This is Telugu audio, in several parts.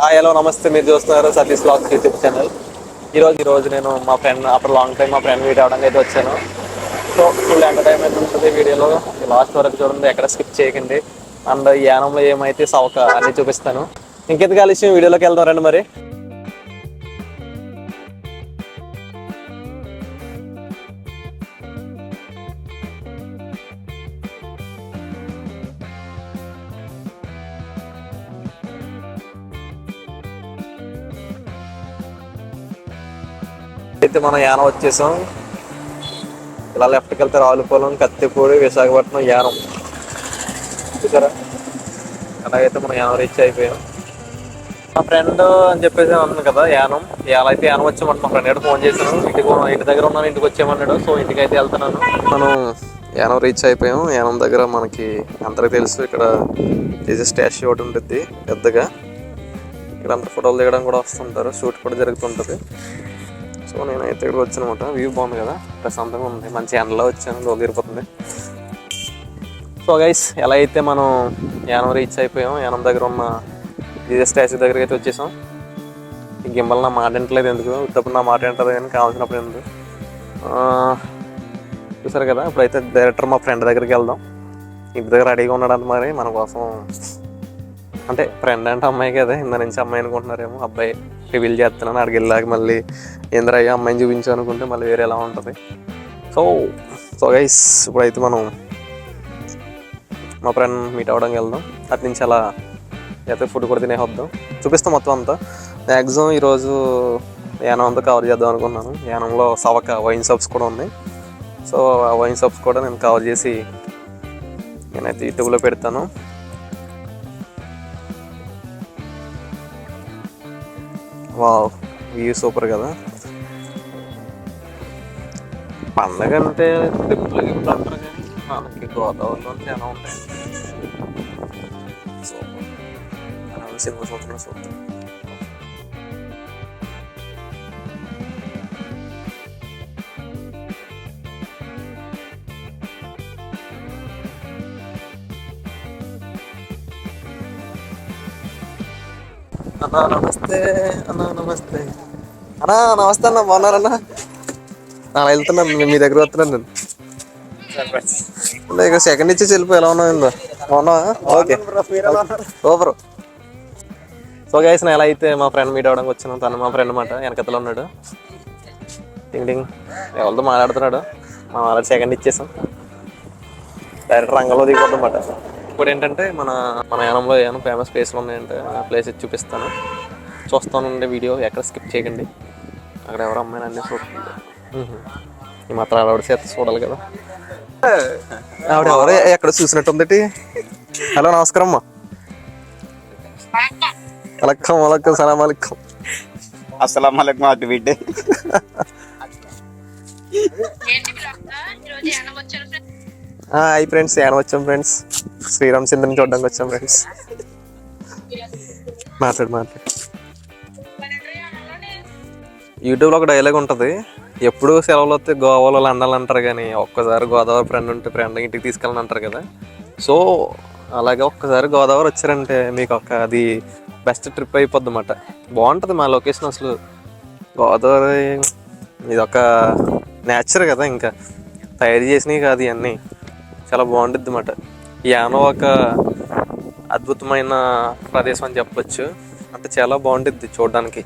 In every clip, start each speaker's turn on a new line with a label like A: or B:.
A: హాయ్ హలో నమస్తే. మీరు చూస్తున్నారు సతీష్ బ్లాగ్స్ యూట్యూబ్ ఛానల్ ఈరోజు ఈరోజు నేను మా ఫ్రెండ్ అప్పుడు లాంగ్ టైం మా ఫ్రెండ్ మీట్ అవడానికి అయితే వచ్చాను. సో ఫుల్ ఎంటర్టైన్మెంట్ ఉంటుంది వీడియోలో. లాస్ట్ వరకు చూడండి ఎక్కడ స్కిప్ చేయకండి. అండ్ యానంలో ఏమైతే సవక అన్నీ చూపిస్తాను. ఇంకెందుకు కలిసి వీడియోలోకి వెళ్దాం రండి మరి. అయితే మనం యానం వచ్చేసాం. ఇలా లెఫ్ట్కి వెళ్తే రావులపాలెం కత్తిపూడి విశాఖపట్నం యానం. చూసారా? అలాగైతే మనం యానం రీచ్ అయిపోయాం. మా ఫ్రెండ్ అని చెప్పేసి అన్నాను కదా యానం. ఇలా అయితే యానం వచ్చామంట మా ఫ్రెండ్ ఫోన్ చేశాను. ఇంటికి ఇంటి దగ్గర ఉన్నాను ఇంటికి వచ్చామన్నాడు. సో ఇంటికి అయితే వెళ్తున్నాను. మనం యానం రీచ్ అయిపోయాం. యానం దగ్గర మనకి అందరికి తెలుసు ఇక్కడ ఇది స్టాచ్యూ ఒకటి ఉంటుంది పెద్దగా. ఇక్కడ అందరు ఫోటోలు దిగడం కూడా వస్తుంటారు. షూట్ కూడా జరుగుతుంటుంది. సో నేనైతే ఇక్కడికి వచ్చానమాట. వ్యూ బాగుంది కదా? ప్రశాంతంగా ఉంది. మంచి ఎండలో వచ్చాను. లోగిరిపోతుంది సో గైస్ ఎలా అయితే మనం యానం రీచ్ అయిపోయాం యానం దగ్గర ఉన్న జీజస్ స్టాచ్యూ దగ్గరికి అయితే వచ్చేసాం. ఈ గింబల్ నా మాట వింటలేదు ఎందుకు? ఉత్తప్పుడు నా మాట వింటుంది కానీ కావాల్సినప్పుడు ఎందుకు చూసారు కదా? ఇప్పుడైతే డైరెక్టర్ మా ఫ్రెండ్ దగ్గరికి వెళ్దాం. ఇంటి దగ్గర రెడీగా ఉన్నాడు మరి. మన కోసం అంటే ఫ్రెండ్ అంటే అమ్మాయి కదా? ఇంత నుంచి అమ్మాయి అనుకుంటున్నారేమో? అబ్బాయి. రివీల్ చేస్తున్నాను. అక్కడికి వెళ్ళాక మళ్ళీ ఇంద్రయ్య అమ్మాయిని చూపించు అనుకుంటే మళ్ళీ వేరే ఎలా ఉంటుంది. సో సో గైస్ ఇప్పుడైతే మనం మా ఫ్రెండ్ మీట్ అవ్వడానికి వెళ్దాం. అటు నుంచి అలా అయితే ఫుడ్ కూడా తినే వద్దాం. చూపిస్తాం మొత్తం అంతా. మ్యాక్సిమం ఈరోజు యానం అంతా కవర్ చేద్దాం అనుకున్నాను. యానంలో సవక వైన్ షాప్స్ కూడా ఉన్నాయి. సో ఆ వైన్ షాప్స్ కూడా నేను కవర్ చేసి నేనైతే యూట్యూబ్లో పెడతాను. వావ్ వ్యూ సూపర్ కదా. పండగ అంటే ట్రిప్లు గిప్లు అంటారు కానీ మనకి గోదావరిలో ఎలా ఉంటాయి సూపర్. సినిమా చూస్తున్నా చూద్దాం. అన్నా నమస్తే అన్నా నమస్తే. అన్నా నమస్తే అన్న బాగున్నారన్నా అలా వెళ్తున్నాను మీ- మీ దగ్గర వస్తున్నాను నేను. ఇక సెకండ్ ఇచ్చి వెళ్ళిపోయి ఎలా ఉన్నావు ఏందో? బాగున్నావా? ఓకే. సూపర్. సో గైస్ నేను ఎలా అయితే మా ఫ్రెండ్ మీట్ అవ్వడానికి వచ్చాను తను మా ఫ్రెండ్ అనమాట వెనకతలో ఉన్నాడు. టింగ్ టింగ్ ఎవరితో మాట్లాడుతున్నాడు? మా వాళ్ళకి సెకండ్ ఇచ్చేసాం. డైరెక్ట్ రంగంలో దిగిపోతాం అన్నమాట. ఇప్పుడు ఏంటంటే మన మన యానంలో ఏమైనా ఫేమస్ ప్లేస్లు ఉన్నాయంటే ఆ ప్లేస్ చూపిస్తాను. చూస్తానండి వీడియో ఎక్కడ స్కిప్ చేయకండి. అక్కడ ఎవరు అమ్మాయిని అన్నీ చూస్తుంది మ్మ్. ఈ మాత్రం ఆవిడ చేత చూడాలి కదా. ఆవిడ ఎవరు ఎక్కడ చూసినట్టుంది హలో నమస్కారం అమ్మా. అలక్కం అలక్కం సలాం అలక్కం
B: అస్సలం అలైకుం అటు బిడ్డ
A: హాయ్ ఫ్రెండ్స్ యానం వచ్చాం ఫ్రెండ్స్? శ్రీరామ్ చంద్రని చూడడానికి వచ్చాం ఫ్రెండ్స్. మాట్లాడు మాట్లాడు. యూట్యూబ్లో ఒక డైలాగ్ ఉంటుంది. ఎప్పుడు సెలవులు వస్తే గోవాలో లండన్ అంటారు కానీ ఒక్కసారి గోదావరి ఫ్రెండ్ ఉంటే ఫ్రెండ్ ఇంటికి తీసుకెళ్ళని అంటారు కదా. సో అలాగే ఒక్కసారి గోదావరి వచ్చారంటే మీకు ఒక అది బెస్ట్ ట్రిప్ అయిపోద్ది అనమాట బాగుంటుంది మా లొకేషన్ అసలు. గోదావరి ఇది ఒక నేచర్ కదా ఇంకా. తయారు చేసినవి కాదు ఇవన్నీ. చాలా బాగుంటుంది అన్నమాట యానో ఒక అద్భుతమైన ప్రదేశం అని చెప్పొచ్చు. అంటే చాలా బాగుంటుంది చూడడానికి.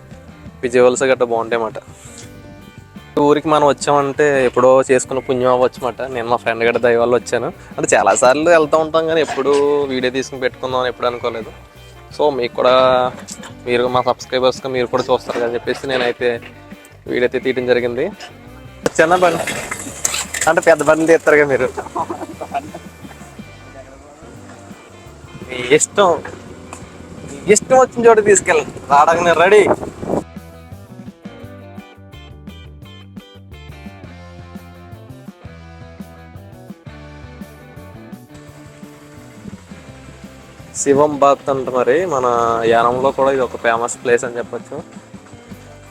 A: విజువల్స్ గట్రా బాగుంటాయి అన్నమాట ఊరికి మనం వచ్చామంటే ఎప్పుడో చేసుకున్న పుణ్యం అవ్వచ్చు అనమాట నేను మా ఫ్రెండ్ గడ్డ దయ వల్ల వచ్చాను. అంటే చాలాసార్లు వెళ్తూ ఉంటాం కానీ ఎప్పుడు వీడియో తీసుకుని పెట్టుకుందాం అని ఎప్పుడు అనుకోలేదు. సో మీకు కూడా మీరు మా సబ్స్క్రైబర్స్గా మీరు కూడా చూస్తారు కదా చెప్పేసి నేనైతే వీడియో అయితే తీయడం జరిగింది. చిన్న బండి? అంటే పెద్ద బండి తీస్తారుగా మీరు. మీ ఇష్టం. మీ ఇష్టం వచ్చిన చోట తీసుకెళ్ళండి రావడానికి రెడీ. శివం బాత్ అంట మరి. మన యానంలో కూడా ఇది ఒక ఫేమస్ ప్లేస్ అని చెప్పొచ్చు.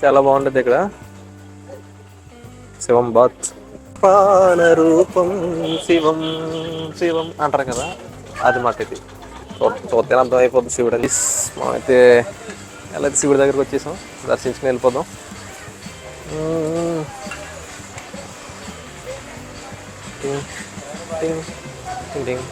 A: చాలా బాగుంటుంది ఇక్కడ. శివం బాత్ పాన రూపం శివం శివం అంటారు కదా అది మాట ఇది చూస్తే అర్థం అయిపోతుంది శివుడు అది మనమైతే ఎలా శివుడి దగ్గరకు వచ్చేసాం. దర్శించుకుని వెళ్ళిపోదాం. టింగ్, టింగ్, టింగ్,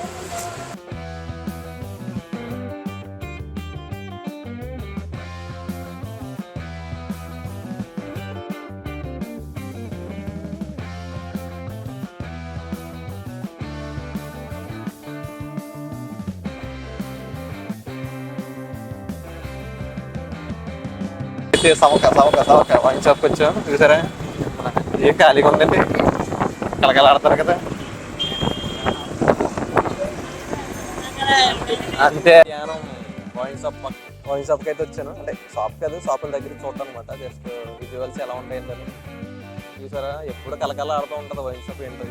A: అయితే సవక సవక సవక వైన్ షాప్కి వచ్చాం చూసారా ఏ ఖాళీగా ఉందండి కలకలాడతారు కదా అంతే ధ్యానం వాయిన్ షాప్ వాయిన్ షాప్కి అయితే వచ్చాను అంటే షాప్ కాదు షాపుల దగ్గర చూడటం అనమాట జస్ట్ విజువల్స్ ఎలా ఉంటాయంటే చూసారా ఎప్పుడు కలకల ఆడుతూ ఉంటుంది వైన్ షాప్ ఏంటో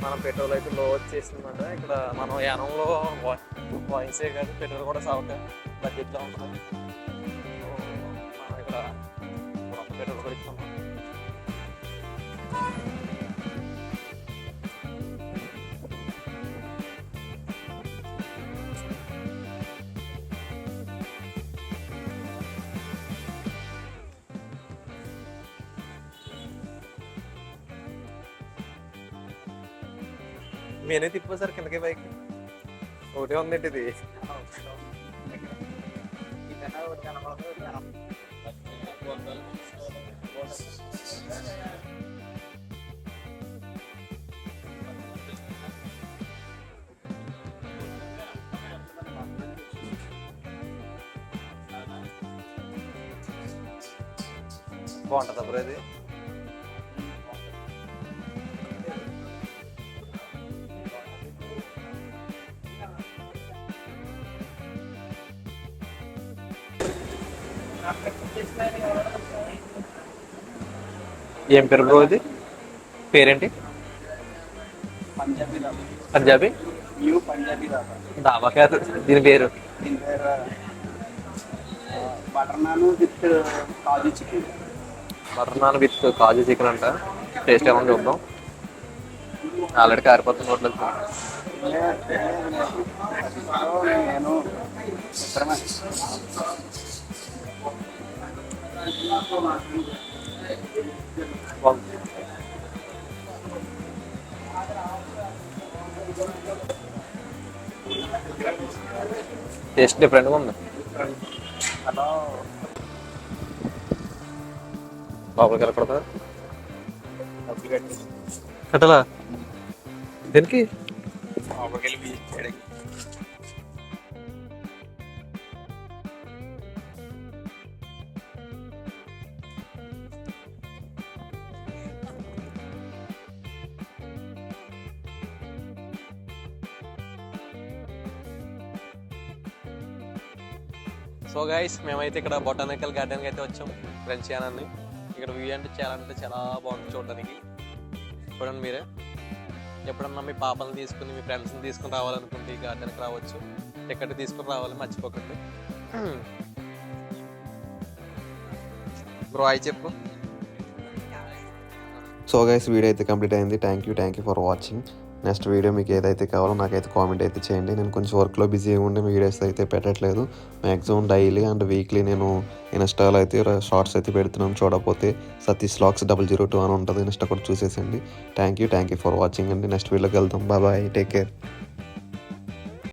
A: మనం పెట్రోల్ అయితే లో వచ్చేసిందన్నమాట ఇక్కడ మనం యానంలో వాయిన్సే కాదు పెట్రోల్ కూడా సావక బడ్జెట్లో ఉంటుంది నేనే తిప్పా సార్ కిందకి బైక్ ఒకటే ఉందండి ఇది. బాగుంటుందా బ్రో ఇది? ఏం పేరు బ్రో ఇది పేరేంటి
B: పంజాబీ దాబా
A: కాదు దీని పేరు
B: butter naan with kaju chicken
A: butter naan with kaju chicken అంట టేస్ట్ ఏమన్నా చూద్దాం ఆల్రెడీ కారిపోతుంది నోట్లో
B: నేను
A: టేస్ట్ డిఫరెంట్గా ఉంది. లోపలికి వెళ్ళకూడదా? కట్టలా దేనికి?
B: లోపలికి వెళ్ళి
A: సో గైస్ మేమైతే ఇక్కడ బొటానికల్ గార్డెన్కి అయితే వచ్చాం ఫ్రెండ్స్ యానాన్ని ఇక్కడ వ్యూ అంటే చాలా అంటే చాలా బాగుంది చూడడానికి చూడండి మీరే. ఎప్పుడన్నా మీ పాపలను తీసుకుని మీ ఫ్రెండ్స్ని తీసుకుని రావాలనుకుంటే ఈ గార్డెన్కి రావచ్చు. టికెట్ తీసుకుని రావాలి మర్చిపోకండి. బ్రో అయి చెప్పు.
C: సో గైస్ వీడియో అయితే కంప్లీట్ అయింది. Thank you thank you for watching next video మీకు ఏదైతే కావాలో నాకైతే కామెంట్ అయితే చేయండి. నేను కొంచెం వర్క్లో బిజీగా ఉండి వీడియోస్ అయితే పెట్టట్లేదు. మ్యాక్సిమం డైలీ అండ్ వీక్లీ నేను ఇన్స్టాలో అయితే షార్ట్స్ అయితే పెడుతున్నాను. చూడకపోతే సతీష్ లాక్స్ డబల్ జీరో టూ అని ఉంటుంది. ఇన్స్టా కూడా చూసేసండి. Thank you thank you for watching అండి. నెక్స్ట్ వీడియోకి వెళ్దాం బాయ్ టేక్ కేర్